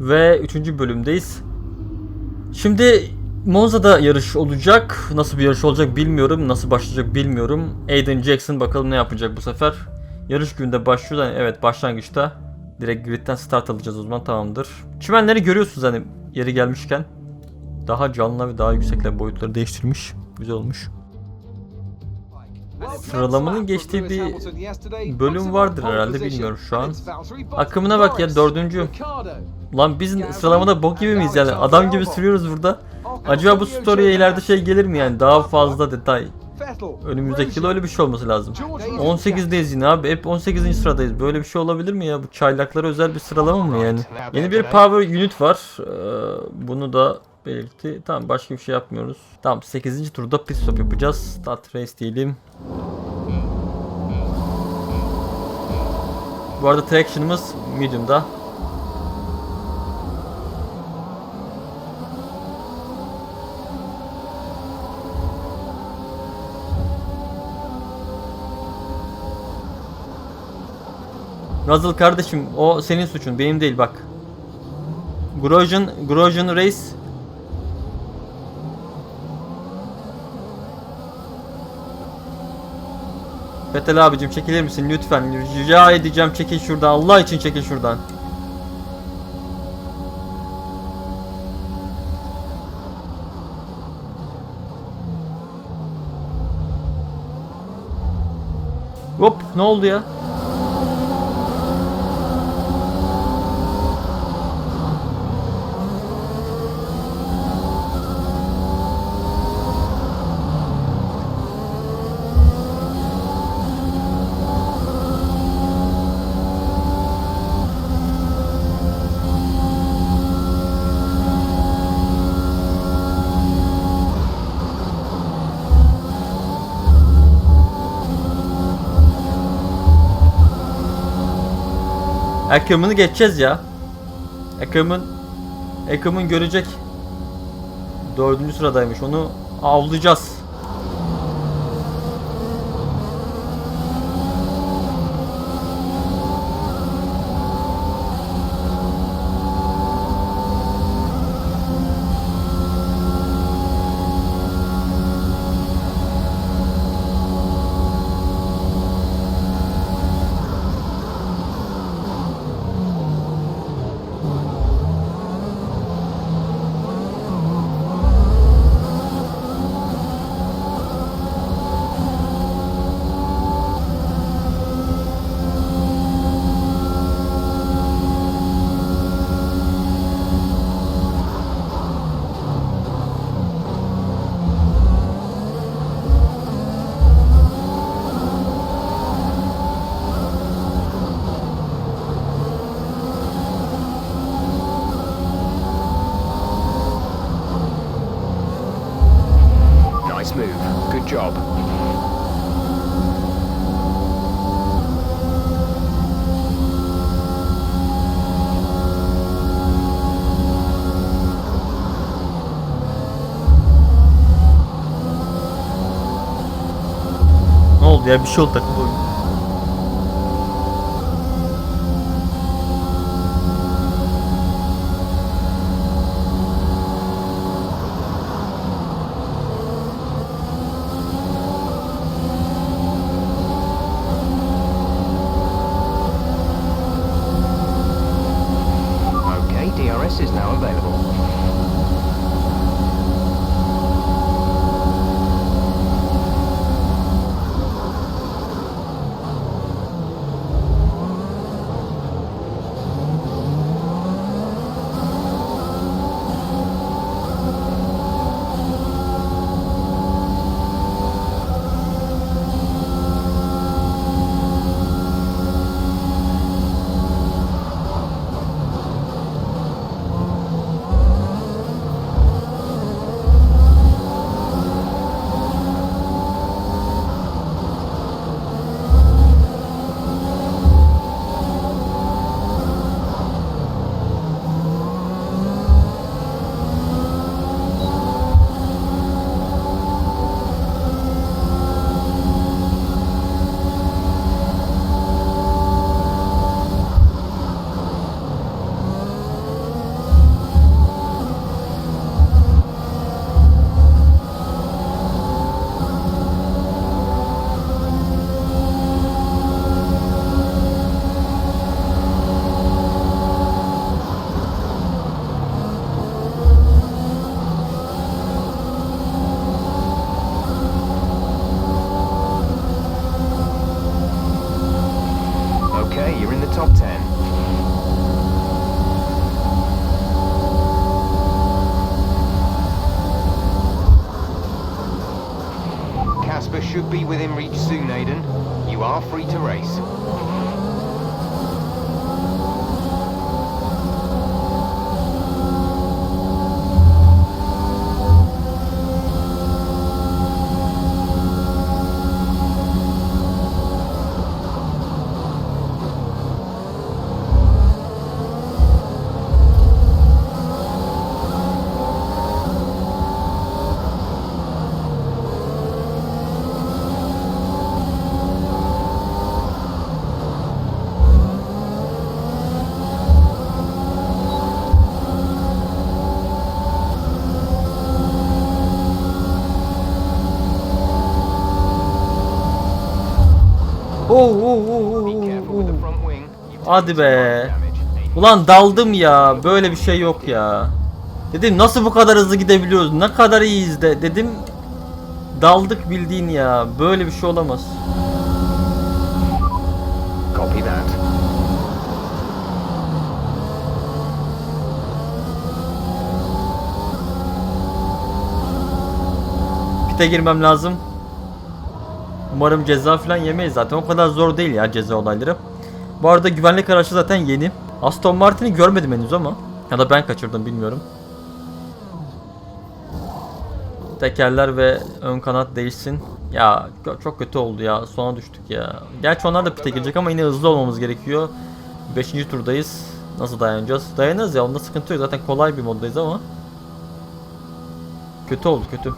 Ve 3. bölümdeyiz. Şimdi Monza'da yarış olacak. Nasıl bir yarış olacak bilmiyorum. Nasıl başlayacak bilmiyorum. Aiden Jackson bakalım ne yapacak bu sefer. Yarış günde başlıyor. da- Evet başlangıçta. Direkt gridden start alacağız o zaman tamamdır. Çimenleri görüyorsunuz hani yeri gelmişken. Daha canlı ve daha yüksekler boyutları değiştirmiş. Güzel olmuş. Sıralamanın geçtiği bir bölüm vardır herhalde bilmiyorum şu an. Akımına bak ya dördüncü. Lan biz sıralamada bok gibi miyiz yani? Adam gibi sürüyoruz burada. Acaba bu story'e ileride şey gelir mi yani? Daha fazla detay. Önümüzdeki yıl öyle bir şey olması lazım. 18'deyiz yine abi. Hep 18. sıradayız. Böyle bir şey olabilir mi ya? Bu çaylaklara özel bir sıralama mı yani? Yeni bir power unit var. Ee, bunu da belirtti. Tamam başka bir şey yapmıyoruz. Tamam 8. turda pit stop yapacağız. Start race diyelim. Bu arada traction'ımız medium'da. Russell kardeşim o senin suçun benim değil bak. Grosjean, Grosjean Race Fetel abicim çekilir misin? Lütfen. Rica edeceğim çekil şuradan. Allah için çekil şuradan. Hop ne oldu ya? Ackerman'ı geçeceğiz ya. Ackerman Ackerman görecek. Dördüncü sıradaymış. Onu avlayacağız. Nice move. Good job. Ne oldu ya? Bir şey oldu takıldı oyun. Hadi be. Ulan daldım ya. Böyle bir şey yok ya. Dedim nasıl bu kadar hızlı gidebiliyoruz? Ne kadar iyiyiz de dedim. Daldık bildiğin ya. Böyle bir şey olamaz. Copy that. Pite girmem lazım. Umarım ceza falan yemeyiz zaten. O kadar zor değil ya ceza olayları. Bu arada güvenlik araçı zaten yeni. Aston Martin'i görmedim henüz ama. Ya da ben kaçırdım bilmiyorum. Tekerler ve ön kanat değişsin. Ya çok kötü oldu ya. Sona düştük ya. Gerçi onlar da pite girecek ama yine hızlı olmamız gerekiyor. 5. turdayız. Nasıl dayanacağız? Dayanırız ya onda sıkıntı yok. Zaten kolay bir moddayız ama. Kötü oldu kötü.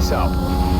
policial.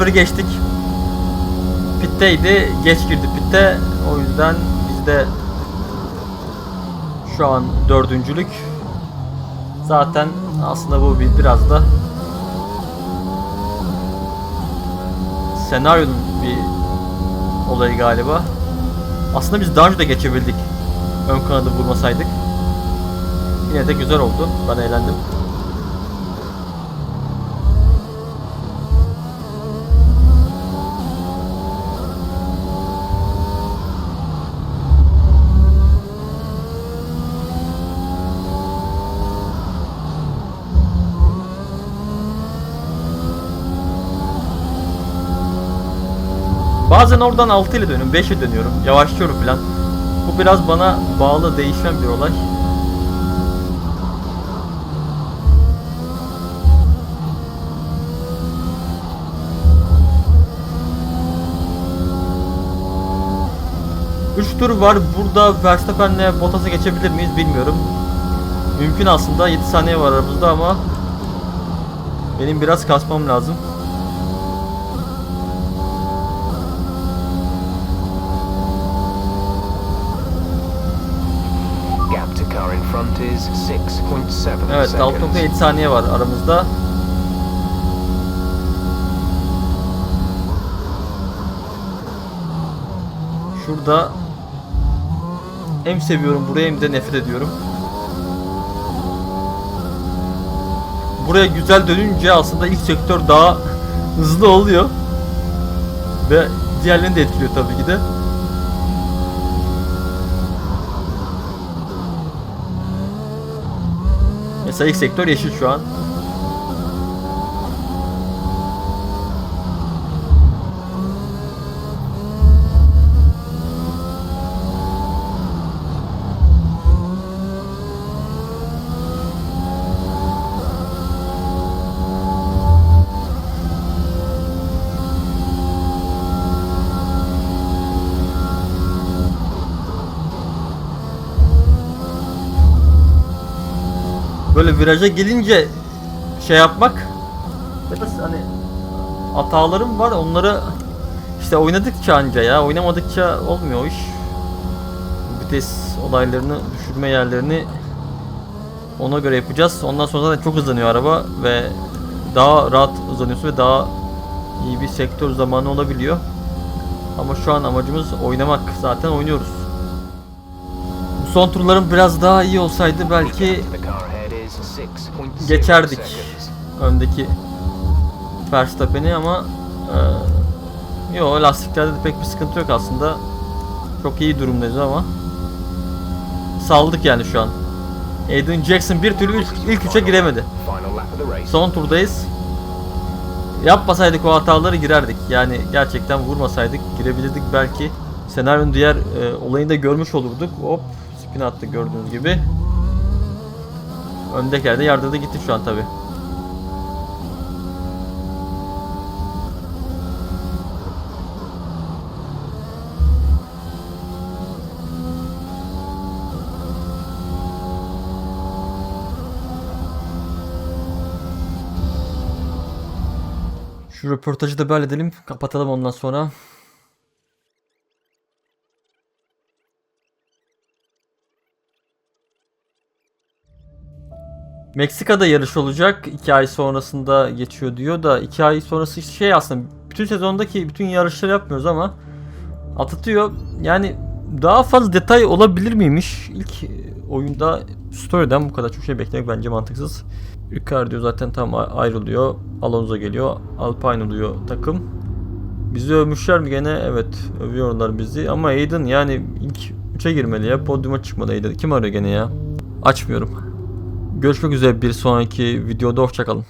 1-0 geçtik. Pitteydi. Geç girdi pitte. O yüzden bizde şu an dördüncülük. Zaten aslında bu biraz da senaryonun bir olayı galiba. Aslında biz daha önce de geçebildik. Ön kanadı vurmasaydık. Yine de güzel oldu. Ben eğlendim. Bazen oradan 6 ile dönüyorum, 5 ile dönüyorum, yavaşlıyorum falan. Bu biraz bana bağlı değişen bir olay. Üç tur var. Burada Verstappen'le Bottas'a geçebilir miyiz bilmiyorum. Mümkün aslında. 7 saniye var aramızda ama benim biraz kasmam lazım. Evet seconds. 6.7 saniye var aramızda. Şurada hem seviyorum burayı hem de nefret ediyorum. Buraya güzel dönünce aslında ilk sektör daha hızlı oluyor. Ve diğerlerini de etkiliyor tabii ki de. Ilk sektör yeşil şu an. Böyle viraja gelince şey yapmak biraz hani hatalarım var onları işte oynadıkça anca ya oynamadıkça olmuyor o iş. Vites olaylarını düşürme yerlerini ona göre yapacağız. Ondan sonra zaten çok hızlanıyor araba ve daha rahat hızlanıyorsun ve daha iyi bir sektör zamanı olabiliyor. Ama şu an amacımız oynamak. Zaten oynuyoruz. Bu son turlarım biraz daha iyi olsaydı belki geçerdik öndeki Verstappen'i ama e, yo lastiklerde de pek bir sıkıntı yok aslında. Çok iyi durumdayız ama saldık yani şu an. Aiden Jackson bir türlü ilk, ilk üçe giremedi. Son turdayız. Yapmasaydık o hataları girerdik. Yani gerçekten vurmasaydık girebilirdik belki. Senaryonun diğer e, olayını da görmüş olurduk. Hop spin attı gördüğünüz gibi. Öndekiler de yardırdı gitti şu an tabi. Şu röportajı da böyle edelim. Kapatalım ondan sonra. Meksika'da yarış olacak. 2 ay sonrasında geçiyor diyor da 2 ay sonrası şey aslında bütün sezondaki bütün yarışları yapmıyoruz ama atlatıyor. Yani daha fazla detay olabilir miymiş? İlk e, oyunda story'den bu kadar çok şey beklemek bence mantıksız. Ricardo zaten tam ayrılıyor. Alonso geliyor. Alpine oluyor takım. Bizi övmüşler mi gene? Evet övüyorlar bizi. Ama Aiden yani ilk 3'e girmeli ya. Podyuma çıkmadı Aiden. Kim arıyor gene ya? Açmıyorum. Görüşmek üzere bir sonraki videoda. Hoşçakalın.